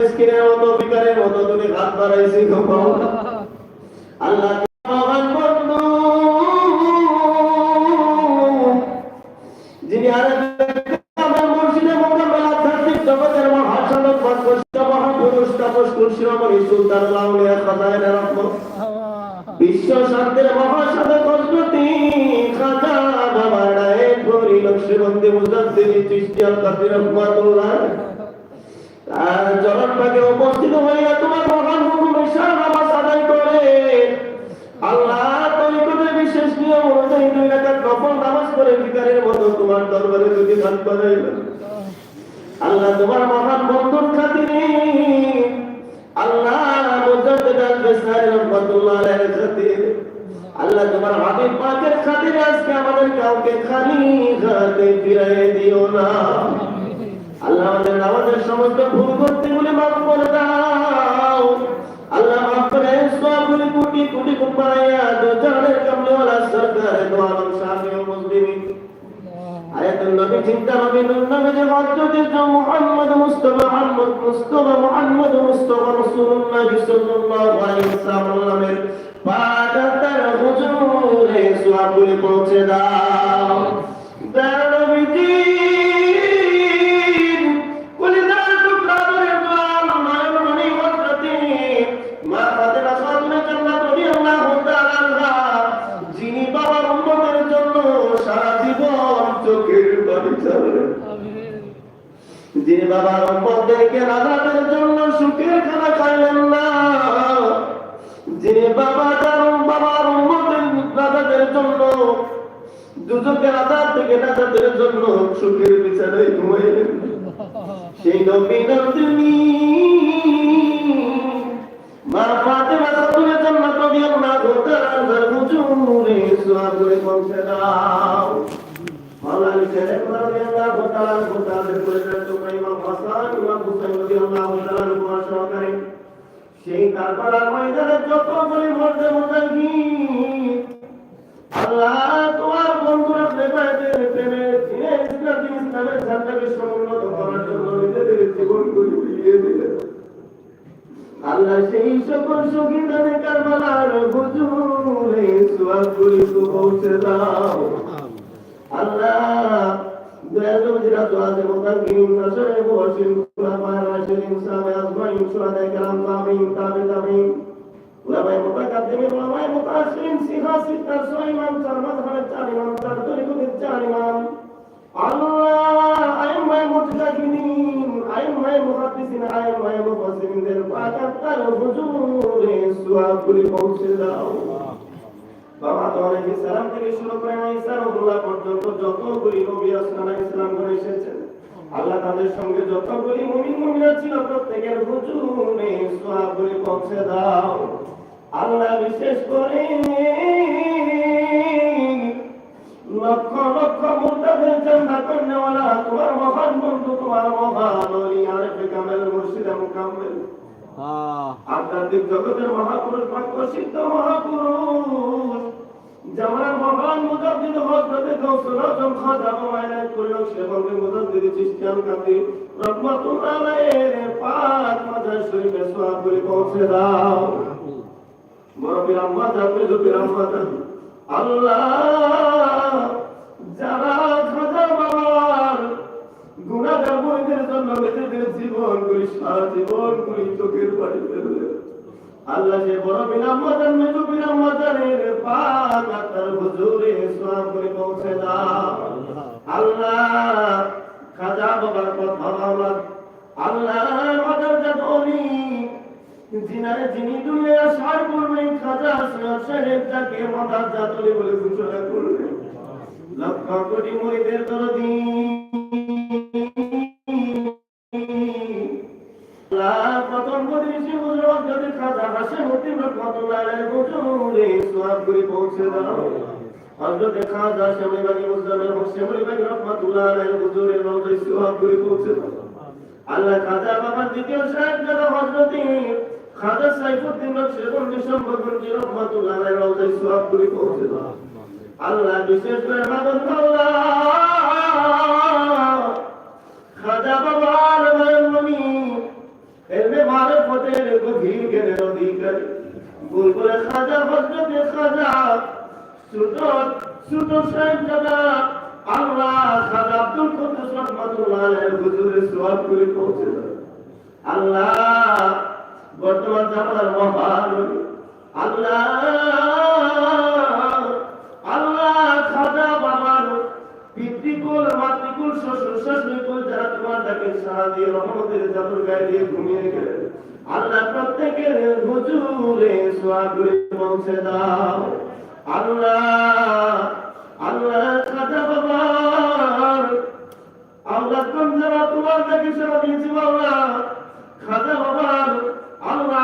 মিসকিনের মতো ভিখারির মতো তুমি হাত বাড়াইছি। আল্লাহ মহান বন্ধু? বিশ্ব শান্তির মহাসাধক তার চরণ পাকে উপস্থিত হইয়া তোমার মহান হুকুমে শাহ নামাজ আদায় করে। আল্লাহ বিশেষ নিয়ম অনুযায়ী করে ভিখারির মতো তোমার দরবারে দুটি দান করাইলেন আল্লাহ তোমার মহান বন্ধুর খাতিরে আল্লাহ মুজাদ্দিদ আল-বিসারি রাহমাতুল্লাহ আল্লাহ তোমার হাবিব পাকের খাতিরে আজকে আমাদের কাউকে খালি হাতে ফিরাই দিও না। আল্লাহ আমাদের আমাদের সমস্ত ভুল করতে বলে মাফ করে দাও। আল্লাহ মাফ করে সবগুলি কোটি কোটি গুণ বাড়াইয়া দো জানের কামলেওয়ালা সরকার দো আলম শাফি ও মুসলিমিন আয়াতুল নবী চিন্তা নবী পৌঁছে দাও। দানবীজি বাবার উম্মতদেরকে রাজাদের জন্য সুখের খানা খাইলেন না। যিনি বাবা তার বাবার উম্মতের রাজাদের জন্য দুজকের আধার থেকে রাজাদের জন্য সুখের বিছানায় ঘুমাইলেন। সেই নবী নন্দিনী, মা ফাতেমা খাতুনের জান্নাত রাদিয়াল্লাহু তাআলা আনহার হুজুরে সুআব করে পৌঁছে দাও। মাওলানা শেখ রাদিয়াল্লাহু তাআলা আনহু তাদের পরিচয় তো ইমাম হাসান ইমাম হুসাইন সেই কারবালার ময়দানে যতগুলি মর্দে মুজাহিদ আল্লাহ সেই সকল পৌঁছে দাও। আল্লাহ দয়ালু মুজিরাত ওয়াজে মুতাকিন নাসরে মুবাশশির কুলামায়ে রাশিদিন সাহাবে আজমাইন শুহাদায়ে কেরাম তাবিঈন তাবে তাবিঈন উলামায়ে মুতাকাদ্দিমিন উলামায়ে মুতাআখিরিন সিহাসি তার সুলাইমান চার মাযহাবের চার ইমাম চার তরিকতের চার ইমাম আল্লাহ আইমায়ে মুতাকাদ্দিমিন আইমায়ে মুহাদ্দিসিন আইমায়ে মুফাসসিরিনদের পাকাত তার হুজুরে সুয়াবগুলি পৌঁছে দাও বাবা তো সালাম থেকে শুরু করে ঈসা রহুল্লাহ পর্যন্ত যতগুলি নবী রাসূল ইসলাম করে এসেছেন আল্লাহ তাদের সঙ্গে যতগুলি মুমিন মুমিনা ছিল প্রত্যেকের হুজুরে সওয়াবগুলি পৌঁছে দাও। আল্লাহ বিশেষ করে লক্ষ লক্ষ মুর্তাদের জান্নাত কন্যাওয়ালা তোমার মহান বন্ধু তোমার মহান ওলি আরেফে কামেল মুর্শিদে মুকাম্মেল আধ্যাত্মিক জগতের মহাপুরুষ বাক্য সিদ্ধ মহাপুরুষ। জীবন করি সারা জীবন করি চোখের ফেললে আল্লাহ সে বড় বিরাম্মাদান মেজু বিরাম্মাদানের পাক আত্মার হুজুরে ইসলাম করে পৌঁছে দাও। আল্লাহ, খাজা বাবার কথা মাওলা। আল্লাহ জাত অলি যিনারে যিনি দুনিয়া সার করবে খাজা আসলাম সাহেব তাকে মাদার জাতলে বলে ঘোষণা করবে লক্ষ কোটি মরিদের দরদি যদি খাজা হাসেন উদ্দিন রহমতুল্লাহ আলাইহি হুজুরে সোয়াবগুলি পৌঁছে দাও। হযরত খাজা শামী বানি মুজাম্মিল হোসেন বানি রহমতুল্লাহ আলাইহি হুজুরে রওজায় সোয়াবগুলি পৌঁছে দাও। আল্লাহ খাজা বাবার দ্বিতীয় সাহেব যারা হযরত খাজা সাইফুদ্দিন নকশবন্দি সম্পর্কে রহমতুল্লাহ আলাইহি রওজায় সোয়াবগুলি পৌঁছে দাও। আল্লাহ বিশেষ করে আল্লাহ খাজা এর আল্লাহ খাজা আব্দুল কুদ্দুস রহমাতুল্লাহ আলাইহি হুজুরের সওয়াব করে পৌঁছে আল্লাহ, বর্তমান জামানার মহান আল্লাহ আল্লাহ খাজা বাবার পিতৃকুল, মাতৃকুল, শ্বশুর শাশুড়িকুল যারা তোমার তাকে সারা দিয়ে রহমতের চাদর গায়ে দিয়ে ঘুমিয়ে গেলেন। আল্লাহ প্রত্যেকের হুজুরে সোয়াগুলি পৌঁছে দাও। আল্লাহ আল্লাহ আল্লাহ কোন তোমার কাছে সেবা দিয়েছি বাবা আল্লাহ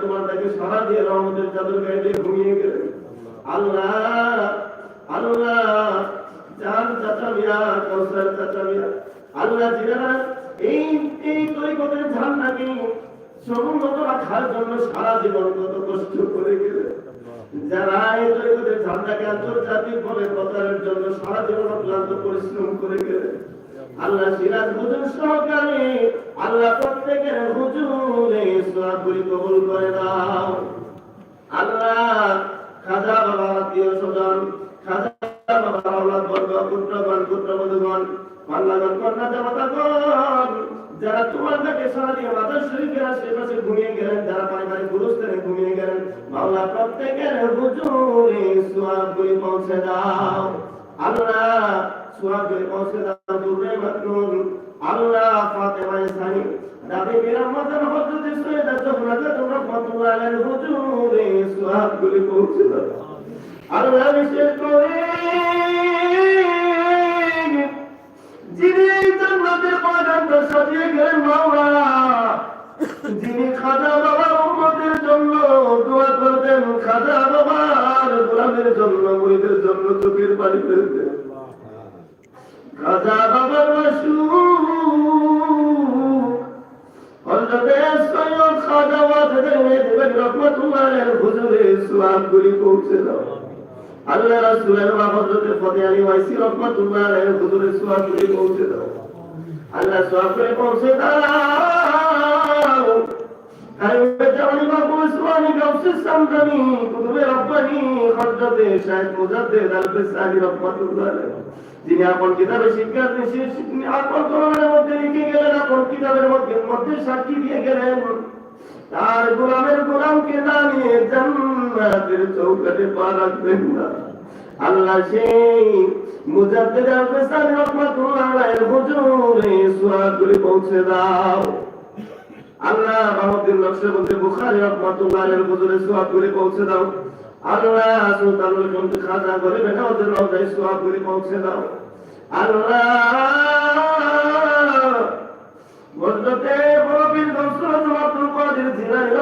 তোমার সারা দিয়ে রহমতের চাদর গায়ে ঘুমিয়ে আল্লাহ আল্লাহ জান চাচা মিয়া কৌশল চাচা মিয়া আল্লাহ যারা এই এই তরিকতের ঝান্ডাকে সমুন্নত রাখার জন্য সারা জীবন কত কষ্ট করে গেলেন যারা এই তরিকতের ঝান্ডাকে আন্তর্জাতিক ভাবে প্রচারের জন্য সারা জীবন অক্লান্ত পরিশ্রম করে গেলেন আল্লাহ সিরাজ হুজুর সহকারে আল্লাহ প্রত্যেকের হুজুরে সোয়াগুলি কবুল করে দাও আল্লাহ খাজা বাবা আত্মীয় স্বজন, খাজা বাবা আওলাদ বর্গ, পুত্রগণ, পুত্রবধূগণ পাল্লাগণ কন্যা, দেবতাগণ যারা তোমার কাছে সারা দিয়ে মাদার শরীফের আশেপাশে ঘুমিয়ে গেলেন, যারা পারিবারিক গুরুস্থানে ঘুমিয়ে গেলেন মাওলা প্রত্যেকের হুজুরে সোয়াগুলি পৌঁছে দাও। আল্লাহ সোয়াগুলি পৌঁছে দাও দুর্রে মাতরুন আল্লাহ ফাতেমা ইসানি দাবি বিরামাদান হযরত সৈয়দা জহরাত রাহমাতুল্লাহ আলাইহি হুজুরে সোয়াগুলি পৌঁছে দাও। আল্লাহ বিশেষ করে যিনি এই জান্নাতের বাগানটা সাজিয়ে গেলেন মাওলা যিনি খাজা বাবার উম্মতের জন্য দোয়া করতেন, খাজা বাবার গোলামের জন্য মুরিদের জন্য চোখের পানি ফেলতেন খাজা বাবার সৈয়দ রহমাতুল্লাহ হুজুরে সুবহানগুলি পৌঁছে দাও। আল্লাহ রাসূলের মা হযরতে ফতে আলী ওয়াইসি রহমাতুল্লাহ আলাইহির হুজুরে সুবহানগুলি পৌঁছে দাও। আল্লাহ সুবহানগুলি পৌঁছে দাও। আরে জানি বাবু সুবহানি গাউসে সামদানি, কুতুবে রব্বানি হযরতে শাহেদ মুজাদ্দিদ আল-ফিসানি রহমাতুল্লাহ আলাইহি। যিনি আপন কিতাবে শিক্ষা তিনি আপন কোরআনের মধ্যে লিখে গেলেন, আপন কিতাবের মধ্যে মধ্যে সাক্ষী দিয়ে গেলেন। তার গোলামের গোলামকে জানিয়ে জান্নাতের চৌকাঠে পা রাখবেন না। আল্লাহ সেই মুজাদ্দিদ আল-ফিসানি রহমাতুল্লাহ আলাইহির হুজুরে পৌঁছে দাও। আল্লাহ আলাইহির হুজুরে পৌঁছে দাও। আল্লাহ সুলতানুল খাজা গরিবে নওয়াজের রওজায় সুরাগুলি পৌঁছে দাও। আল্লাহ হযরতে বরবীর গৌসুল আব্দুল কাদের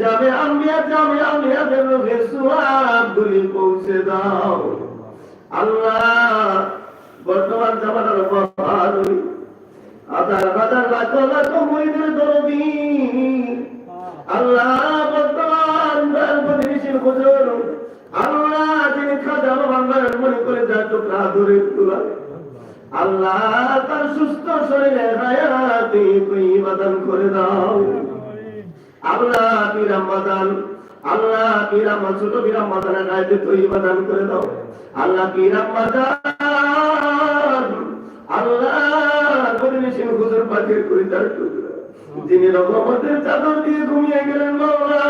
যাবে আম্বিয়া যাবে আম্বিয়াদের রোগে সুয়াবগুলি পৌঁছে দাও। আল্লাহ, বর্তমান জামানার হাজার লাখ লাখ দরদি। আল্লাহ, বর্তমান প্রতিবেশীর আল্লাহ, যিনি খাজা বাংলার মনে করে যা টুকরা ধরে তোলা আল্লাহ, তার সুস্থ শরীরে হায়াতে ইবাদত করে দাও। আল্লাহ বিরামাদান আল্লাহ বিরামা ছোট বিরামাদানের গায়ে তো ইবাদত করে দাও। আল্লাহ বিরামাদান আল্লাহ পরিবেশের হুজুর পাখির করিতার টুকরা। যিনি রহমতের চাদর দিয়ে ঘুমিয়ে গেলেন মাওলা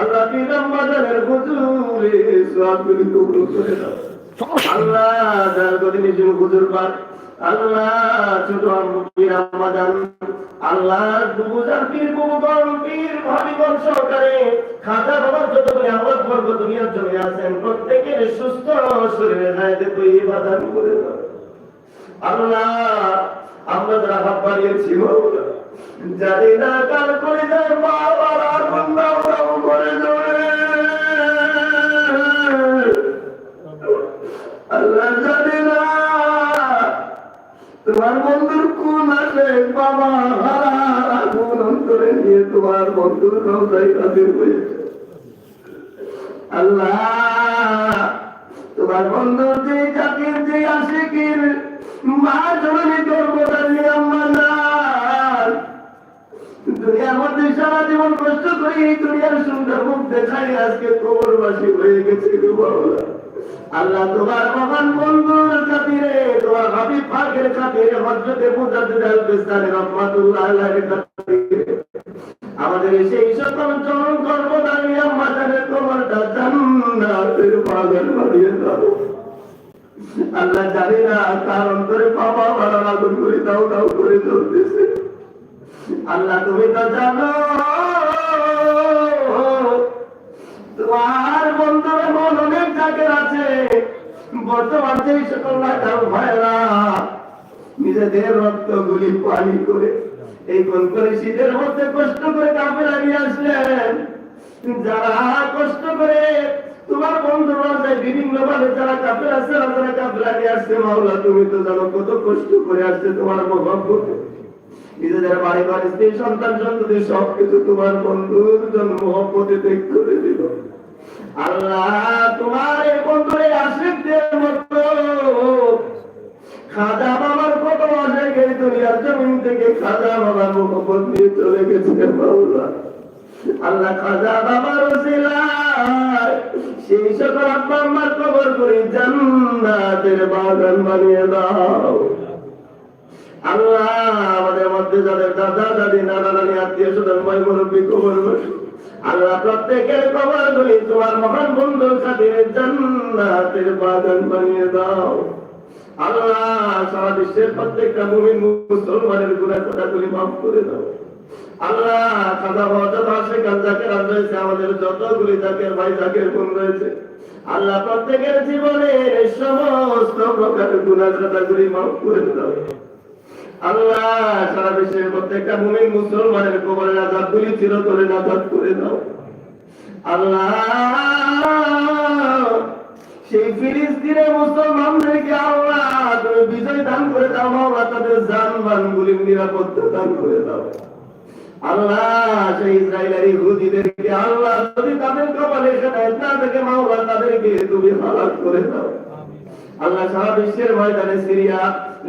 আল্লাহ বিরামাদানের হুজুরে সবগুলি কবুল করে দাও। আল্লাহ যার গদি নিজের হুজুর পাক আল্লাহ ছোট পীর আমাদান আল্লাহ, দুবুজার পীর কুমুকর পীর ভাবিকর সহকারে খাজা বাবার যতগুলি আমার বর্গ দুনিয়ার জন্য আছেন, প্রত্যেকের সুস্থ শরীরে হায়াতে তুই বাদান করে আল্লাহ, আমরা যারা হাত বাড়িয়েছি জানি না কার করে যায় মা বাবা বন্ধা করে যায় আল্লাহ, জানে তোমার বন্ধুর কোন আছে? বাবা কোন অন্তরে নিয়ে তোমার বন্ধুর রোজাই হাজির হয়েছে। আল্লাহ, তোমার বন্ধুর যে জাতির যে আশিকির মা জননী করব আমার দুনিয়ার মধ্যে সারা জীবন কষ্ট করে এই দুনিয়ার সুন্দর মুখ দেখাই আজকে কবরবাসী হয়ে গেছে বাবা। আল্লাহ তোমার মহান বন্ধুর খাতিরে তোমার হাবিব পাকের খাতিরে হজরতে মুজাদ্দিদ আমাদের সেই সকল চরণ কর্ম দাঁড়িয়ে আমাদের তোমারটা জান্নাতের দাও। আল্লাহ জানি না তার অন্তরে বাবা বাবা আগুন করে দাও দাও করে চলতেছে আল্লাহ তুমি তো জানো তোমার বন্ধুর মন অনেক জায়গার আছে। বর্তমান যে সকল ভাইরা নিজেদের রক্ত গুলি পানি করে এই কোন করে শীতের মধ্যে কষ্ট করে কাপে লাগিয়ে আসলেন। যারা কষ্ট করে তোমার বন্ধু রাজায় বিভিন্ন ভাবে যারা কাপে আসছে যারা কাপে লাগিয়ে আসছে, মাওলা, তুমি তো জানো কত কষ্ট করে আসছে তোমার মহব্বত। নিজেদের বাড়ি বাড়ি স্ত্রী সন্তান সন্ততি সবকিছু তোমার বন্ধুর জন্য মহব্বতে ত্যাগ করে দিল। আল্লাহ তোমার এই বন্ধুরে আশিকদের মতো খাজা বাবার কত গেই দুনিয়ার জমিন থেকে খাজা বাবার মহব্বত নিয়ে চলে গেছে আল্লাহ খাজা বাবার সেই সকল আব্বা আম্মার কবর করে জান্নাতের বাগান বানিয়ে দাও। আল্লাহ, আমাদের মধ্যে যাদের দাদা, দাদি, নানা, নানি, আত্মীয় স্বজন, ভাই মুরব্বী কবর আল্লাহ, প্রত্যেকের কবর তোমার মহান বন্ধুর খাতিরে জান্নাতের বাগান বানিয়ে দাও। আল্লাহ, সারা বিশ্বের প্রত্যেকটা মুমিন মুসলমানের মাফ করে দাও। আল্লাহ খাদা মহাজাত আসে কান্দাকে রাজ রয়েছে, আমাদের যতগুলি জাকের ভাই, জাকের গুণ রয়েছে। আল্লাহ, প্রত্যেকের জীবনের সমস্ত প্রকার গুণার কথাগুলি মাফ করে দাও। আল্লাহ, সারা বিশ্বের প্রত্যেকটা মুমিন মুসলমানের কবরের আজাদ গুলি চিরতরে নাজাদ করে দাও। আল্লাহ, সেই ফিলিস্তিনের মুসলমানদেরকে আল্লাহ, তুমি বিজয় দান করে দাও আল্লাহ তাদের জানবান গুলির নিরাপত্তা দান করে দাও। আল্লাহ, সেই ইসরায়েলের ইহুদিদেরকে আল্লাহ, যদি তাদের কপালে হেদায়েত না থেকে, মাওলা, তাদেরকে তুমি হালাক করে দাও। আল্লাহ সারা বিশ্বের ময়দানে সিরিয়া,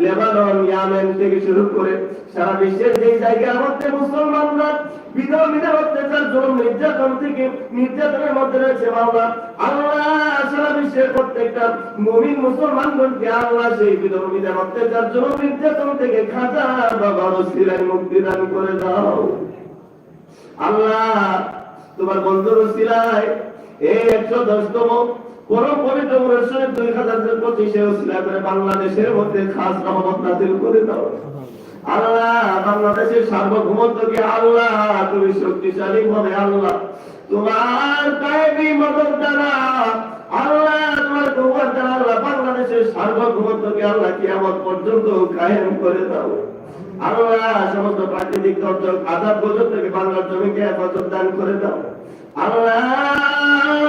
লেবানন, ইয়ামেন থেকে শুরু করে সারা বিশ্বের যে জায়গার মধ্যে মুসলমানরা অত্যাচার নির্যাতন থেকে নির্যাতনের মধ্যে রয়েছে মাওলা। আল্লাহ সারা বিশ্বের প্রত্যেকটা আল্লাহ সেই অত্যাচার নির্যাতন থেকে খাজা মুক্তি দান করে দাও। আল্লাহ, তোমার বন্ধুর ওসিলায় এই একশো দশতম পরম পবিত্র বৎসরের দুই হাজার করে বাংলাদেশের মধ্যে খাস রহমত নাজিল করে দাও। আল্লাহ, বাংলাদেশের সার্বভৌমত্বকে আল্লাহ? তুমি শক্তিশালী আল্লাহ। তোমার মদত দ্বারা আল্লাহ, তোমার কুয়ার দ্বারা আল্লাহ, বাংলাদেশের আল্লাহ পর্যন্ত কায়েম করে দাও? আল্লাহ, সমস্ত প্রাকৃতিক দুর্যোগ গজব থেকে বাংলার জমিকে হেফাজত দান করে দাও। আল্লাহ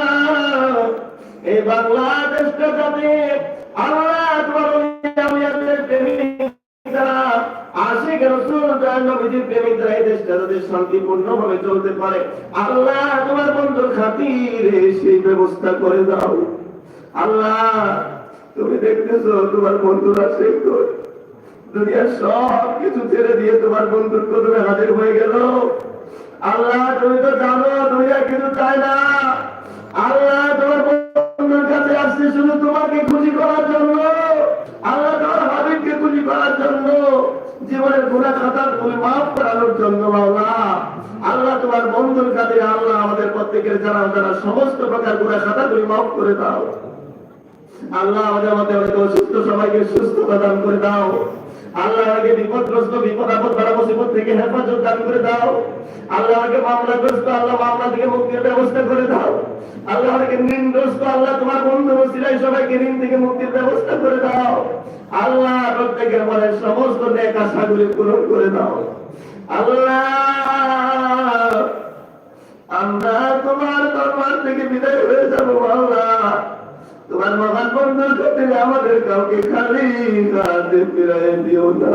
এই বাংলাদেশটা যাতে তোমার বন্ধুর সেই করে দুনিয়ার সব কিছু ছেড়ে দিয়ে তোমার বন্ধুর কদমে হাজির হয়ে গেল। আল্লাহ, তুমি তো জানো দুনিয়া কিছু চায় না। আল্লাহ, তোমার বন্ধুর কাছে আসছে শুধু তোমাকে খুশি করার জন্য। আল্লাহ তোমার হাবিবকে খুশি করার জন্য। জীবনের গুণা খাতা তুমি মাফ করানোর জন্য, মাওলা। আল্লাহ তোমার বন্ধুর কাছে, আল্লাহ আমাদের প্রত্যেকের যারা যারা সমস্ত প্রকার গুণা খাতা তুমি মাফ করে দাও। আল্লাহ আমাদের মধ্যে অনেক অসুস্থ সবাইকে সুস্থ প্রদান করে দাও। আল্লাহ আমাকে বিপদগ্রস্ত, বিপদ আপদ বাড়া মুসিবত থেকে হেফাজত দান করে দাও। আল্লাহ আমাকে মামলাগ্রস্ত, আল্লাহ মামলা থেকে মুক্তির ব্যবস্থা করে দাও। আল্লাহ আমাকে ঋণগ্রস্ত, আল্লাহ তোমার বন্ধু বসিলাই সবাইকে ঋণ থেকে মুক্তির ব্যবস্থা করে দাও। আল্লাহ প্রত্যেকের মনের সমস্ত নেক আশাগুলি পূরণ করে দাও। আল্লাহ, আমরা তোমার দরবার থেকে বিদায় হয়ে যাব আল্লাহ তোমার মহান বন্ধুর কাছে আমাদের কাউকে খালি হাতে ফিরাই দিও না।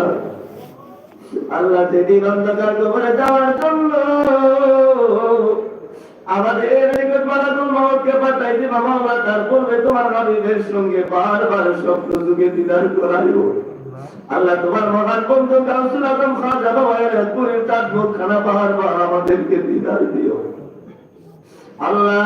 আল্লাহ যেদিন অন্ধকার কবরে যাওয়ার জন্য আমাদের দিবা, মাওলা, তার পূর্বে তোমার সঙ্গে বারবার স্বপ্ন যুগে দিদার আল্লাহ, তোমার মহান বন্ধু কাউসুল আজম খানা আমাদেরকে দিদার দিও। আল্লাহ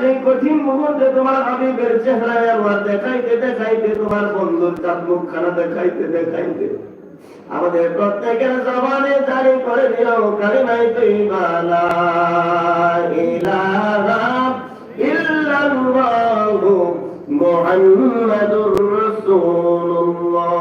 সেই কঠিন মুহূর্তে তোমার দেখাইতে দেখাইতে তোমার বন্ধুর মুখখানা দেখাইতে দেখাইতে আমাদের প্রত্যেকের জবানে জারি করে দিল কালিমাই তৈবা, লা ইলাহা মুহাম্মাদুর রাসূলুল্লাহ।